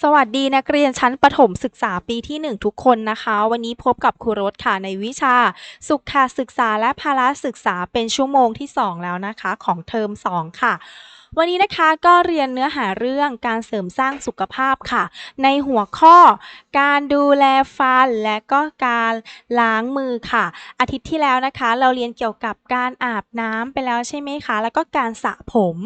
สวัสดีนักเรียนชั้นประถมศึกษาปีที่ 1 ทุกคนนะคะ วันนี้พบกับครูรสค่ะในวิชา สุขศึกษาและภาระศึกษาเป็นชั่วโมงที่ 2 แล้วนะคะ ของเทอม 2 ค่ะ วันนี้นะคะก็เรียนเนื้อหาเรื่องการเสริมสร้างสุขภาพค่ะ ในหัวข้อการดูแลฟันและก็การล้างมือค่ะ อาทิตย์ที่แล้วนะคะ เราเรียนเกี่ยวกับการอาบน้ำไปแล้วใช่ไหมคะ แล้วก็การสระผม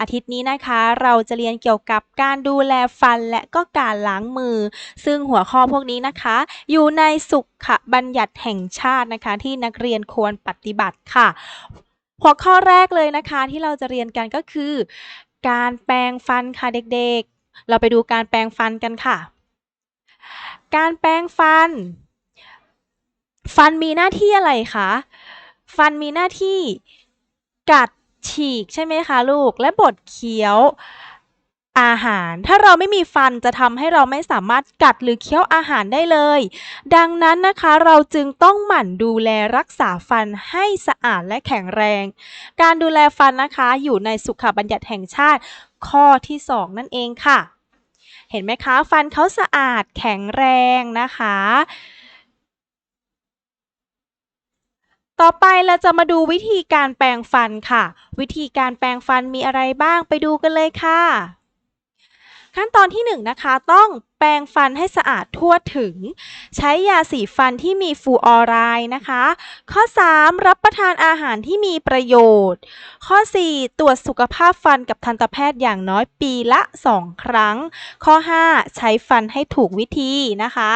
อาทิตย์นี้นะคะ เราจะเรียนเกี่ยวกับการดูแลฟันและก็การล้างมือ ซึ่งหัวข้อพวกนี้นะคะ อยู่ในสุขบัญญัติแห่งชาตินะคะ ที่นักเรียนควรปฏิบัติค่ะ หัวข้อแรกเลยนะคะที่เราจะเรียนกันก็คือ การแปรงฟันค่ะเด็กๆ เราไปดูการแปรงฟันกันค่ะ การแปรงฟัน ฟันมีหน้าที่อะไรคะฟันมีหน้าที่กัดฉีกใช่ไหมคะลูกและบดเคี้ยว อาหาร ถ้าเราไม่มีฟันจะทำให้เราไม่สามารถกัดหรือเคี้ยวอาหารได้เลย ดังนั้นนะคะเราจึงต้องหมั่นดูแลรักษาฟันให้สะอาดและแข็งแรง การดูแลฟันนะคะอยู่ในสุขบัญญัติแห่งชาติ ข้อที่ 2 นั่นเองค่ะ เห็นไหมคะ ฟันเขาสะอาดแข็งแรงนะคะต่อไปเราจะมาดูวิธีการแปรงฟันค่ะ วิธีการแปรงฟันมีอะไรบ้างไปดูกันเลยค่ะ ขั้นตอนที่ 1นงนะคะ ต้อง แปรงฟันให้สะอาดทั่วถึง ใช้ยาสีฟันที่มีฟูออไรด์นะคะ ข้อ 3 รับประทานอาหารที่มีประโยชน์ ข้อ 4 ตรวจสุขภาพฟันกับทันตแพทย์อย่างน้อยปีละ 2 ครั้ง ข้อ 5 ใช้ฟันให้ถูกวิธีนะคะ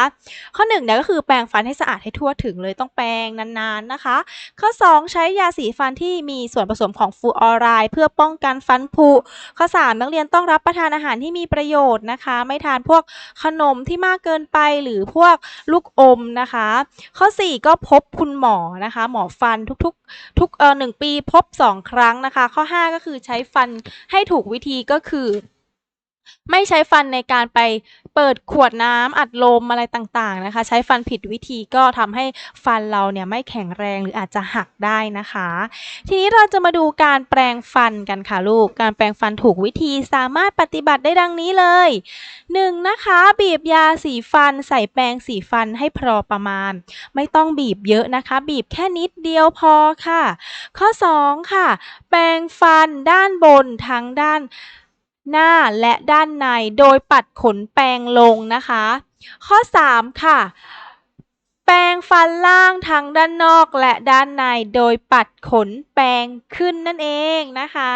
ข้อ1เนี่ยก็คือแปรงฟันให้สะอาดให้ทั่วถึงเลยต้องแปรงนานๆนะคะ ข้อ 2 ใช้ยาสีฟันที่มีส่วนผสมของฟูออไรด์เพื่อป้องกันฟันผุข้อ 3 นักเรียนต้องรับประทานอาหารที่มีประโยชน์นะคะ ไม่ทานพวกขนมที่มากเกินไปหรือพวกลูกอมนะคะ ข้อ 4 ก็พบคุณหมอนะคะ หมอฟันทุกๆทุกเอ่อหนึ่งปีพบ 2 ครั้งนะคะ ข้อ 5 ก็คือใช้ฟันให้ถูกวิธีก็คือ ไม่ใช้ฟันในการไปเปิดขวดน้ำอัดลมอะไรต่างๆนะคะ ใช้ฟันผิดวิธีก็ทำให้ฟันเราเนี่ยไม่แข็งแรงหรืออาจจะหักได้นะคะ ทีนี้เราจะมาดูการแปรงฟันกันค่ะลูก การแปรงฟันถูกวิธีสามารถปฏิบัติได้ดังนี้เลย 1. นะคะบีบยาสีฟัน ใส่แปรงสีฟันให้พอประมาณ ไม่ต้องบีบเยอะนะคะ บีบแค่นิดเดียวพอค่ะ ข้อ 2 ค่ะ แปรงฟันด้านบนทั้งด้าน หน้าและด้านในโดยปัดขนแปรงลงนะคะ ข้อ 3 ค่ะ แปรงฟันล่างทั้งด้านนอกและด้านในโดยปัดขนแปรงขึ้นนั่นเองนะคะ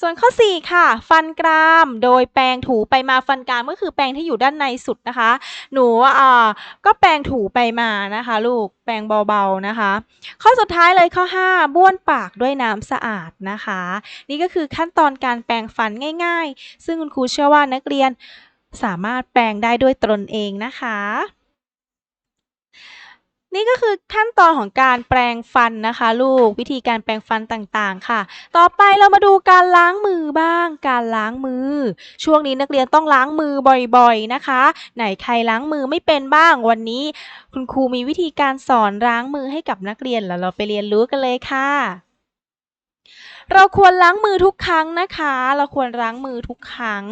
ส่วนข้อ 4 ค่ะ ฟันกราม โดยแปรงถูไปมาฟันกรามก็คือแปรงที่อยู่ด้านในสุดนะคะ หนูอ่าก็แปรงถูไปมานะคะ ลูกแปรงเบาๆนะคะ ข้อสุดท้ายเลยข้อ 5 บ้วนปากด้วยน้ำสะอาดนะคะ นี่ก็คือขั้นตอนการแปรงฟันง่าย ๆ ซึ่งคุณครูเชื่อว่านักเรียนสามารถแปรงได้ด้วยตนเองนะคะ นี่ก็คือขั้นตอนของการแปรงฟันนะคะ ลูกวิธีการแปรงฟันต่างๆ ค่ะ ต่อไปเรามาดูการล้างมือบ้าง การล้างมือ ช่วงนี้นักเรียนต้องล้างมือบ่อยๆนะคะ ไหนใครล้างมือไม่เป็นบ้างวันนี้ คุณครูมีวิธีการสอนล้างมือให้กับนักเรียนแล้วเราไปเรียนรู้กันเลยค่ะ เราควรล้างมือทุกครั้งนะคะ เราควรล้างมือทุกครั้ง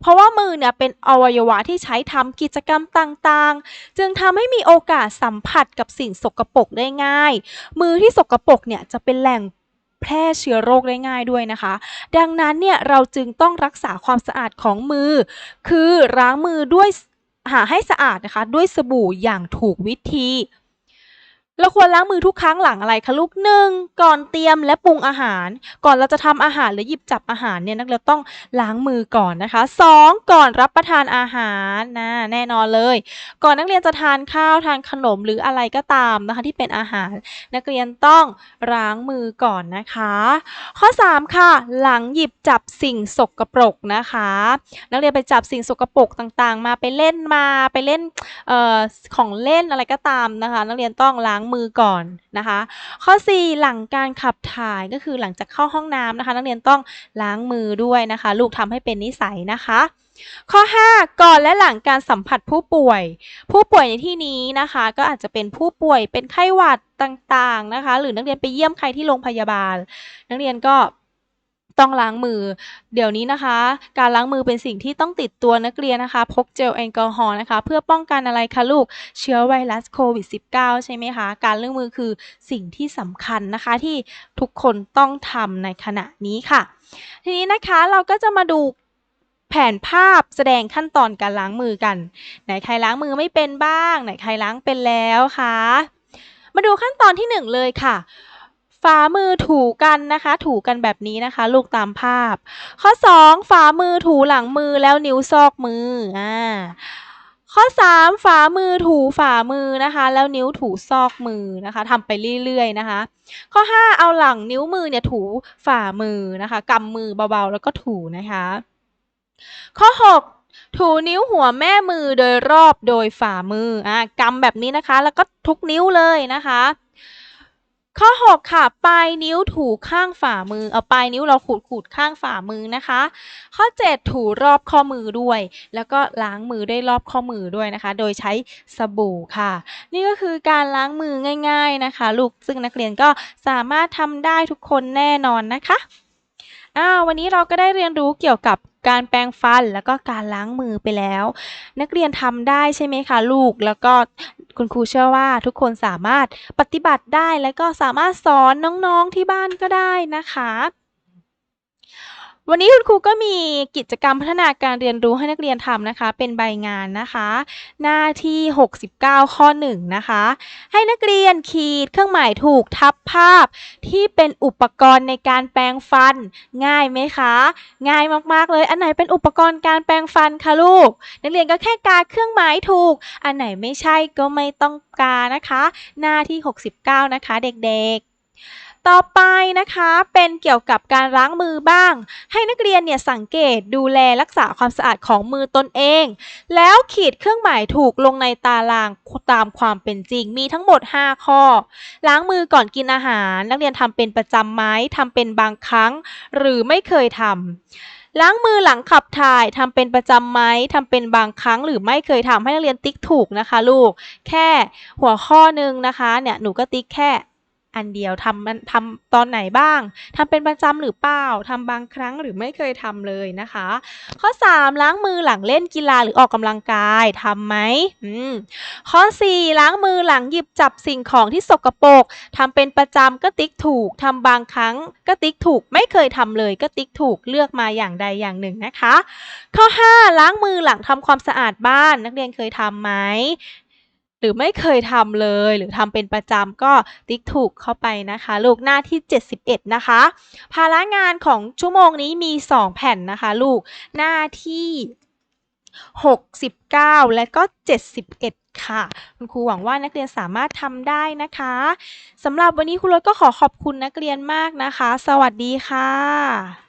เพราะว่ามือเนี่ยเป็นอวัยวะที่ใช้ทำกิจกรรมต่างๆ จึงทำให้มีโอกาสสัมผัสกับสิ่งสกปรกได้ง่าย มือที่สกปรกเนี่ยจะเป็นแหล่งแพร่เชื้อโรคได้ง่ายด้วยนะคะ ดังนั้นเนี่ยเราจึงต้องรักษาความสะอาดของมือ คือล้างมือด้วยหาให้สะอาดนะคะ ด้วยสบู่อย่างถูกวิธี เราควรล้างมือทุกครั้งหลังอะไรคะลูกหนึ่งก่อนเตรียมและปรุงอาหาร ก่อนเราจะทำอาหารหรือหยิบจับอาหารเนี่ยนักเรียนต้องล้างมือก่อนนะคะสองก่อนรับประทานอาหารนะแน่นอนเลย ก่อนนักเรียนจะทานข้าวทานขนมหรืออะไรก็ตามนะคะที่เป็นอาหาร นักเรียนต้องล้างมือก่อนนะคะ ข้อ 3 ค่ะ หลังหยิบจับสิ่งสกปรกนะคะ นักเรียนไปจับสิ่งสกปรกต่างๆ มาไปเล่นมาไปเล่นออของเล่นอะไรก็ตามนะคะ นักเรียนต้องล้างมือก่อนนะคะ ข้อ 4 หลังการขับถ่ายก็คือหลังจากเข้าห้องน้ำนะคะ นักเรียนต้องล้างมือด้วยนะคะ ลูกทำให้เป็นนิสัยนะคะ ข้อ 5 ก่อนและหลังการสัมผัสผู้ป่วย ผู้ป่วยในที่นี้นะคะ ก็อาจจะเป็นผู้ป่วยเป็นไข้หวัดต่างๆนะคะ หรือนักเรียนไปเยี่ยมใครที่โรงพยาบาล นักเรียนก็ ต้องล้างมือ เดี๋ยวนี้นะคะ การล้างมือเป็นสิ่งที่ต้องติดตัวนักเรียนนะคะ พกเจลแอลกอฮอล์นะคะ เพื่อป้องกันอะไรคะลูก เชื้อไวรัสโควิด -19 ใช่ไหมคะ การล้างมือคือสิ่งที่สำคัญนะคะที่ทุกคนต้องทำในขณะนี้ค่ะ ทีนี้นะคะเราก็จะมาดูแผนภาพแสดงขั้นตอนการล้างมือกัน ไหนใครล้างมือไม่เป็นบ้าง ไหนใครล้างเป็นแล้วคะ มาดูขั้นตอนที่หนึ่งเลยค่ะ ฝ่ามือถูกันนะคะ ถูกันแบบนี้นะคะ ลูกตามภาพ ข้อ 2 ฝ่ามือถูหลังมือแล้วนิ้วซอกมืออ่าข้อ 3 ฝ่ามือถูฝ่ามือนะคะ แล้วนิ้วถูซอกมือนะคะทำไปเรื่อยๆนะคะ ข้อ 5 เอาหลังนิ้วมือเนี่ยถูฝ่ามือนะคะกำมือเบาๆแล้วก็ถูนะคะ ข้อ 6 ถูนิ้วหัวแม่มือโดยรอบโดยฝ่ามืออ่ากำแบบนี้นะคะ แล้วก็ทุกนิ้วเลยนะคะ ข้อ 6 ค่ะ ปลายนิ้วถูข้างฝ่ามือ เอาปลายนิ้วเราขูดขูดข้างฝ่ามือนะคะ ข้อ 7 ถูรอบข้อมือด้วย แล้วก็ล้างมือด้วยรอบข้อมือด้วยนะคะ โดยใช้สบู่ค่ะ นี่ก็คือการล้างมือง่าย ๆนะคะ ลูกซึ่งนักเรียนก็สามารถทำได้ทุกคนแน่นอนนะคะอ้าววันนี้เราก็ได้เรียนรู้เกี่ยวกับ การแปรงฟันแล้วก็การล้างมือไปแล้ว นักเรียนทำได้ใช่ไหมคะลูก แล้วก็คุณครูเชื่อว่าทุกคนสามารถปฏิบัติได้ แล้วก็สามารถสอนน้องๆที่บ้านก็ได้นะคะ วันนี้คุณครูก็มีกิจกรรมพัฒนาการเรียนรู้ให้นักเรียนทำนะคะ เป็นใบงานนะคะ หน้าที่ 69 ข้อ 1 นะคะ ให้นักเรียนขีดเครื่องหมายถูกทับภาพ ที่เป็นอุปกรณ์ในการแปรงฟัน ง่ายไหมคะ ง่ายมากๆเลยอันไหนเป็นอุปกรณ์การแปรงฟันคะลูก นักเรียนก็แค่กาเครื่องหมายถูก อันไหนไม่ใช่ก็ไม่ต้องกานะคะ หน้าที่ 69 นะคะ เด็กๆ ต่อไปนะคะเป็นเกี่ยวกับการล้างมือบ้าง ให้นักเรียนเนี่ยสังเกตดูแลรักษาความสะอาดของมือตนเอง แล้วขีดเครื่องหมายถูกลงในตารางตามความเป็นจริง มีทั้งหมด 5 ข้อ ล้างมือก่อนกินอาหาร นักเรียนทำเป็นประจำไหมทำเป็นบางครั้ง หรือไม่เคยทำล้างมือหลังขับถ่ายทำเป็นประจำไหมทำเป็นบางครั้งหรือไม่เคยทำให้นักเรียนติ๊กถูกนะคะลูก แค่หัวข้อหนึ่งนะคะเนี่ยหนูก็ติ๊กแค่ อันเดียวทำมันทำตอนไหนบ้างทำเป็นประจำหรือเปล่าทำบางครั้งหรือไม่เคยทำเลยนะคะ ข้อ 3 ล้างมือหลังเล่นกีฬาหรือออกกำลังกายทำไหมอืมข้อ 4 ล้างมือหลังหยิบจับสิ่งของที่สกปรกทำเป็นประจำก็ติ๊กถูกทำบางครั้งก็ติ๊กถูก ไม่เคยทำเลยก็ติ๊กถูกเลือกมาอย่างใดอย่างหนึ่งนะคะ ข้อ 5 ล้างมือหลังทำความสะอาดบ้านนักเรียนเคยทำไหม หรือไม่เคยทำเลย หรือทำเป็นประจำก็ติ๊กถูกเข้าไปนะคะ ลูกหน้าที่ 71 นะคะ ภาระงานของชั่วโมงนี้มี 2 แผ่นนะคะ ลูกหน้าที่ 69 และก็ 71ค่ะคุณครูหวังว่านักเรียนสามารถทำได้นะคะสำหรับวันนี้ครูรถก็ขอขอบคุณนักเรียนมากนะคะ สวัสดีค่ะ